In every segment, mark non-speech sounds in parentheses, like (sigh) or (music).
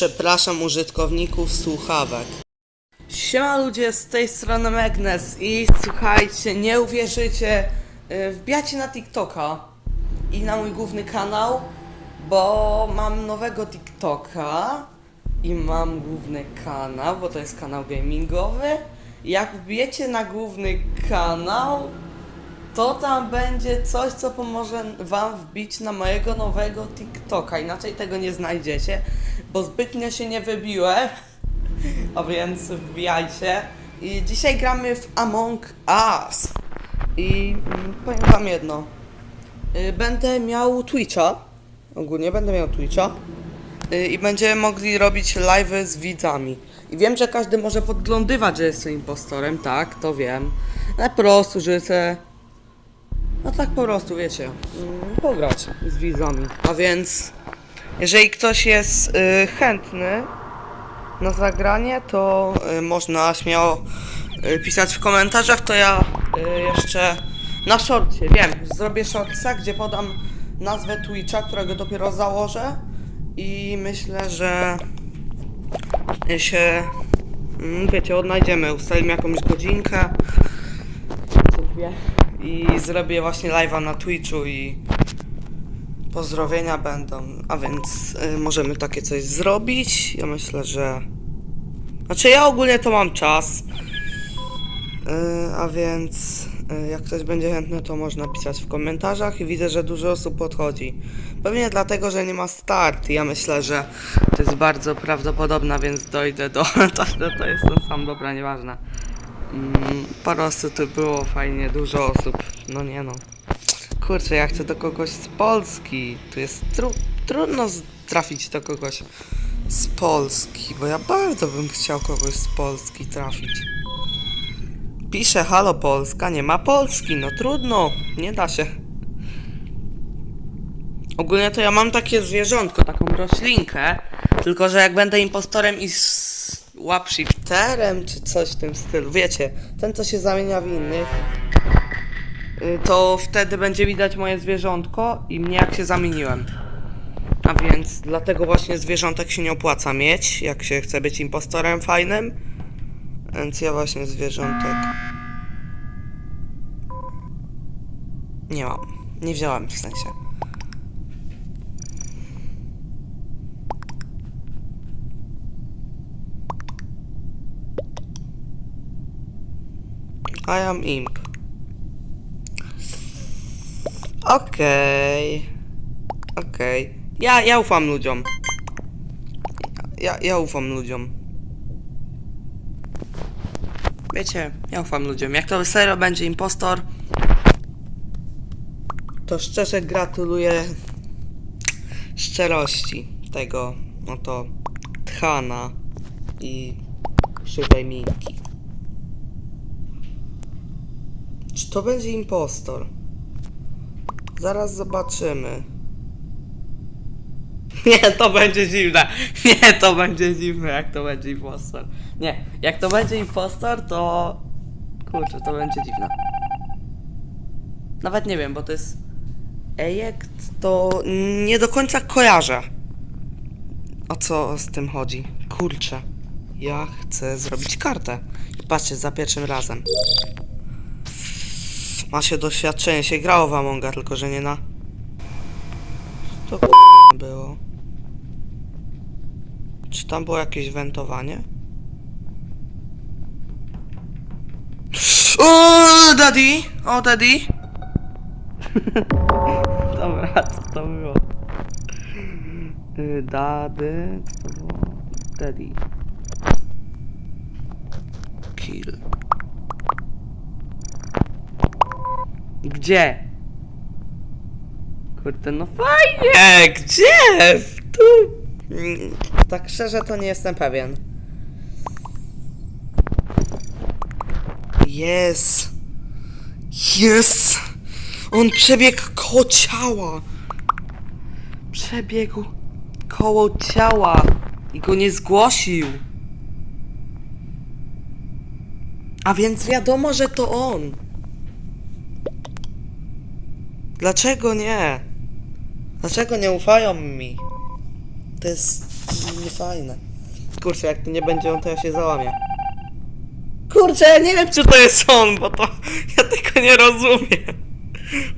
Przepraszam użytkowników słuchawek. Siema ludzie, z tej strony Magnes i słuchajcie, nie uwierzycie, yy, wbijacie na TikToka i na mój główny kanał, bo mam nowego TikToka i mam główny kanał, bo to jest kanał gamingowy. Jak wbijecie na główny kanał, to tam będzie coś, co pomoże wam wbić na mojego nowego TikToka. Inaczej tego nie znajdziecie, bo zbytnio się nie wybiłem. (laughs) A więc wbijajcie. I dzisiaj gramy w Among Us. I mm, powiem wam jedno. Y, Będę miał Twitcha. Ogólnie będę miał Twitcha. Y, I będziemy mogli robić live z widzami. I wiem, że każdy może podglądywać, że jestem impostorem, tak, to wiem. Ale po prostu, że chcę no tak po prostu, wiecie, mm, pograć z widzami. A więc, jeżeli ktoś jest y, chętny na zagranie, to y, można śmiało y, pisać w komentarzach, to ja jeszcze na shortcie, wiem, zrobię shortsa, gdzie podam nazwę Twitcha, którego dopiero założę i myślę, że się, mm, wiecie, odnajdziemy, ustalimy jakąś godzinkę, dwie i zrobię właśnie live'a na Twitchu i pozdrowienia będą, a więc y, możemy takie coś zrobić. Ja myślę, że znaczy ja ogólnie to mam czas. Y, a więc y, jak ktoś będzie chętny, to można pisać w komentarzach i widzę, że dużo osób podchodzi. Pewnie dlatego, że nie ma start. Ja myślę, że to jest bardzo prawdopodobne, więc dojdę do. (laughs) to, to jest ten sam, dobra, nieważne. Mm, parę osób tu było, fajnie, dużo osób. No nie no. Kurczę, ja chcę do kogoś z Polski. Tu jest tru trudno trafić do kogoś z Polski, bo ja bardzo bym chciał kogoś z Polski trafić. Pisze halo Polska, nie ma Polski, no trudno, nie da się. Ogólnie to ja mam takie zwierzątko, taką roślinkę, tylko że jak będę impostorem i łapshifterem czy coś w tym stylu, wiecie, ten co się zamienia w innych, y, to wtedy będzie widać moje zwierzątko i mnie jak się zamieniłem. A więc dlatego właśnie zwierzątek się nie opłaca mieć, jak się chce być impostorem fajnym. Więc ja właśnie zwierzątek nie mam. Nie wziąłem w sensie. I am imp. Okej. Okej. Ja, ja ufam ludziom. Ja, ja ufam ludziom. Wiecie, ja ufam ludziom. Jak to serio będzie impostor, to szczerze gratuluję szczerości tego, no to Tchana i krzywej Minki. Czy to będzie impostor? Zaraz zobaczymy. (laughs) Nie, to będzie dziwne. (laughs) Nie, to będzie dziwne, jak to będzie impostor. Nie, jak to będzie impostor, to... Kurczę, to będzie dziwne. Nawet nie wiem, bo to jest... Ejekt, to nie do końca kojarzę. O co z tym chodzi? Kurczę. Ja chcę zrobić kartę. I patrzcie, za pierwszym razem. Ma się doświadczenie, się grało w Amonga, tylko że nie na... To k***a było. Czy tam było jakieś wentowanie? O, daddy! O, daddy! (laughs) Dobra, co to było? Y, Daddy, co to było? Daddy. Kill. Gdzie? Kurde, no fajnie! Gdzie? Tu! Tak szczerze to nie jestem pewien. Jest! Jest! On przebiegł koło ciała! Przebiegł koło ciała i go nie zgłosił. A więc wiadomo, że to on. Dlaczego nie? Dlaczego nie ufają mi? To jest niefajne. Kurczę, jak to nie będzie on, to ja się załamię. Kurczę, ja nie wiem czy to jest on, bo to (laughs) ja tego nie rozumiem.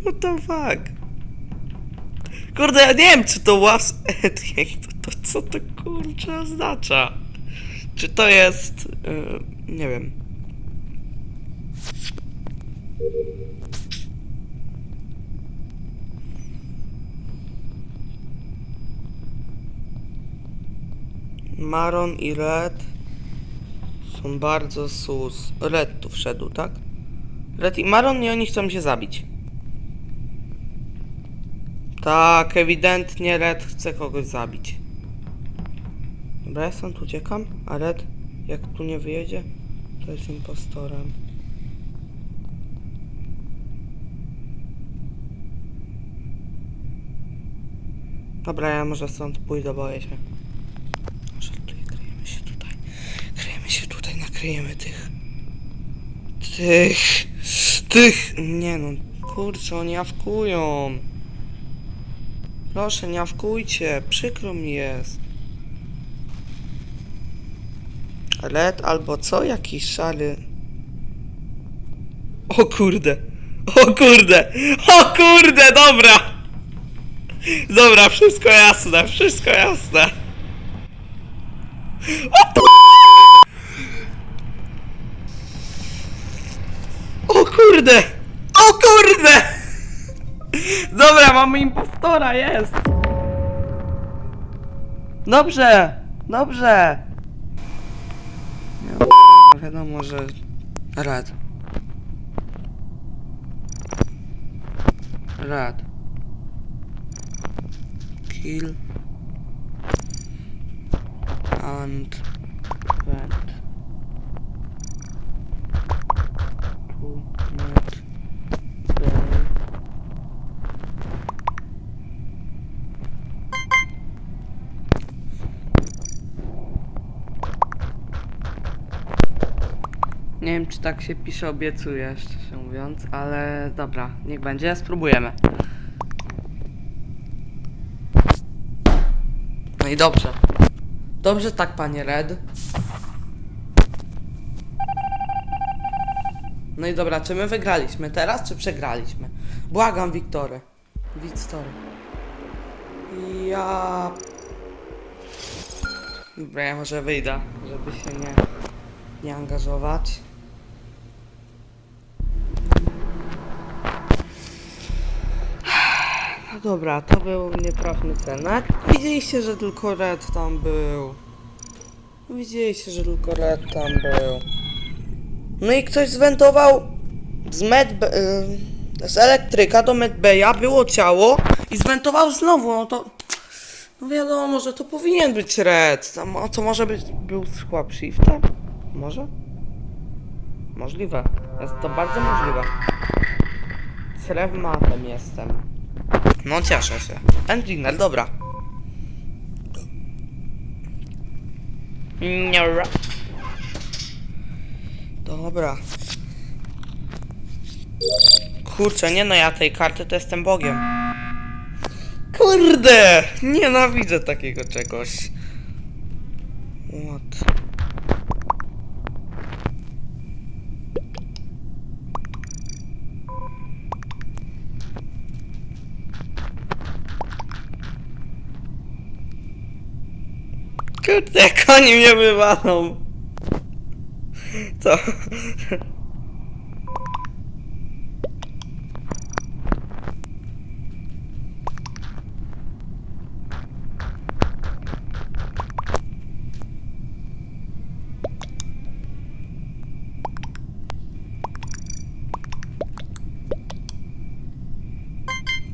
What the fuck? Kurde, ja nie wiem czy to was to, to co to kurczę oznacza? Czy to jest... Yy, nie wiem. Maron i Red są bardzo sus. Red tu wszedł, tak? Red i Maron i oni chcą się zabić. Tak, ewidentnie Red chce kogoś zabić. Dobra, ja stąd uciekam, a Red, jak tu nie wyjedzie, to jest impostorem. Dobra, ja może stąd pójdę, boję się. Żartuję, kryjemy się tutaj. Kryjemy się tutaj, nakryjemy tych. Tych. Tych. Nie no, kurczę, oni awkują. Proszę, nie awkujcie, przykro mi jest. Red albo co? Jakiś szary. O kurde. O kurde. O kurde, dobra. Dobra, wszystko jasne, wszystko jasne. O kurde! O kurde! Dobra, mamy impostora, jest! Dobrze, dobrze. No, wiadomo, że... Rad. Rad. Kill. And... Vent. Nie wiem, czy tak się pisze, obiecuję, szczerze mówiąc, ale dobra, niech będzie, spróbujemy. No i dobrze. Dobrze tak, panie Red. No i dobra, czy my wygraliśmy teraz, czy przegraliśmy? Błagam, Wiktory. Wiktory. Ja... Dobra, ja może wyjdę, żeby się nie, nie angażować. Dobra, to był nietrafny cenak. Widzieliście, że tylko Red tam był. Widzieliście, że tylko Red tam był. No i ktoś zwentował z med... y, z elektryka do medbeja, było ciało i zwentował znowu, no to... No wiadomo, że to powinien być Red. O, co może być... Był słab shifter? Może? Możliwe. Jest to bardzo możliwe. Srewmatem jestem. No cieszę się. Engineer, dobra. Niora. Dobra. Kurczę, nie no, ja tej karty to jestem Bogiem. Kurde! Nienawidzę takiego czegoś. What? Kurde, jak oni mnie wywalą. Co?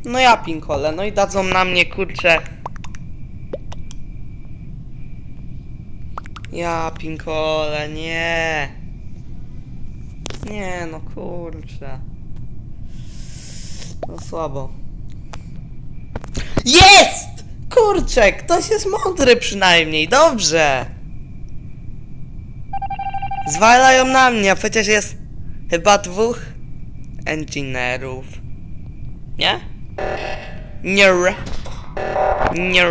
No ja pinkole, no i dadzą na mnie kurczę. Ja pinkole, nie. Nie no kurczę. No słabo. Jest! Kurczę, ktoś jest mądry przynajmniej, dobrze. Zwalają na mnie, a przecież jest chyba dwóch engineerów. Nie? Nie. Nie.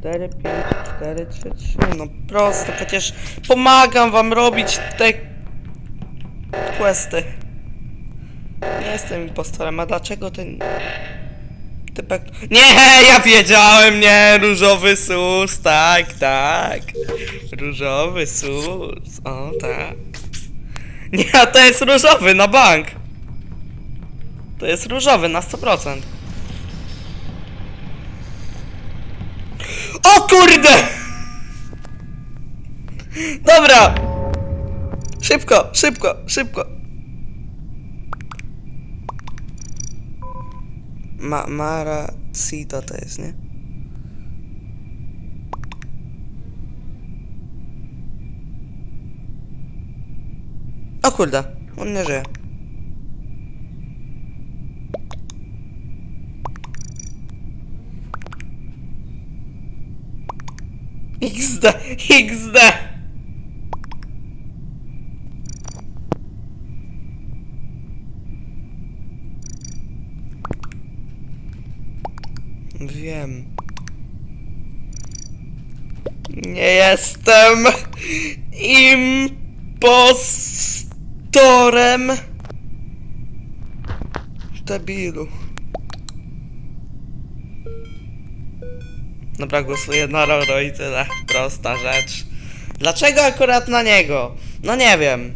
4, 5, 4, 3, 3. No proste, przecież pomagam wam robić te questy. Nie jestem impostorem, a dlaczego ten typek... Nie, ja wiedziałem, nie, różowy sus, tak, tak. Różowy sus, o tak. Nie, a to jest różowy na bank. To jest różowy na 100%. O kurde! Dobra! Szybko, szybko, szybko. Ma Mara Sita to jest, nie? O kurde, on nie żyje. XD, XD. Wiem. Nie jestem impostorem. Debilu. Dobra, głosuję na Roro i tyle. Prosta rzecz. Dlaczego akurat na niego? No nie wiem.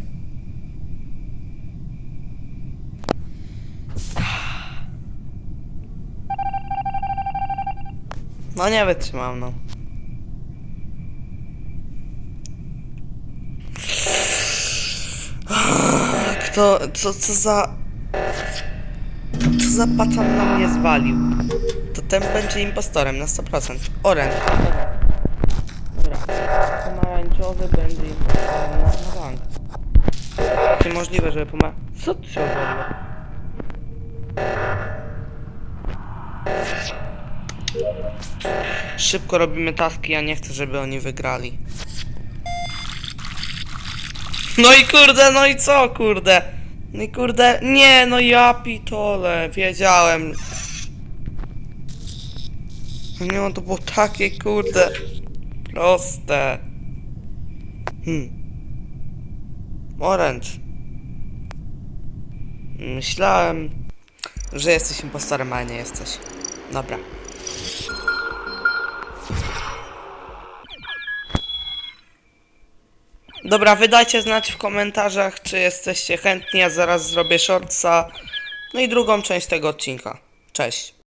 No nie wytrzymam, no. Kto, co, co za... Co za pacan na mnie zwalił? Ten będzie impostorem na 100%. Orange. Dobra. Pomarańczowy będzie impostorem na, na bank. Niemożliwe, żeby pomar... Co tu się odwaliło? Szybko robimy taski, ja nie chcę, żeby oni wygrali. No i kurde, no i co kurde? No i kurde, nie, no ja pitole, wiedziałem. Nie, no to było takie kurde, proste. Hmm. Orange. Myślałem, że jesteś impostorem, ale nie jesteś. Dobra. Dobra, wydajcie znać w komentarzach, czy jesteście chętni, ja zaraz zrobię shortsa, no i drugą część tego odcinka. Cześć.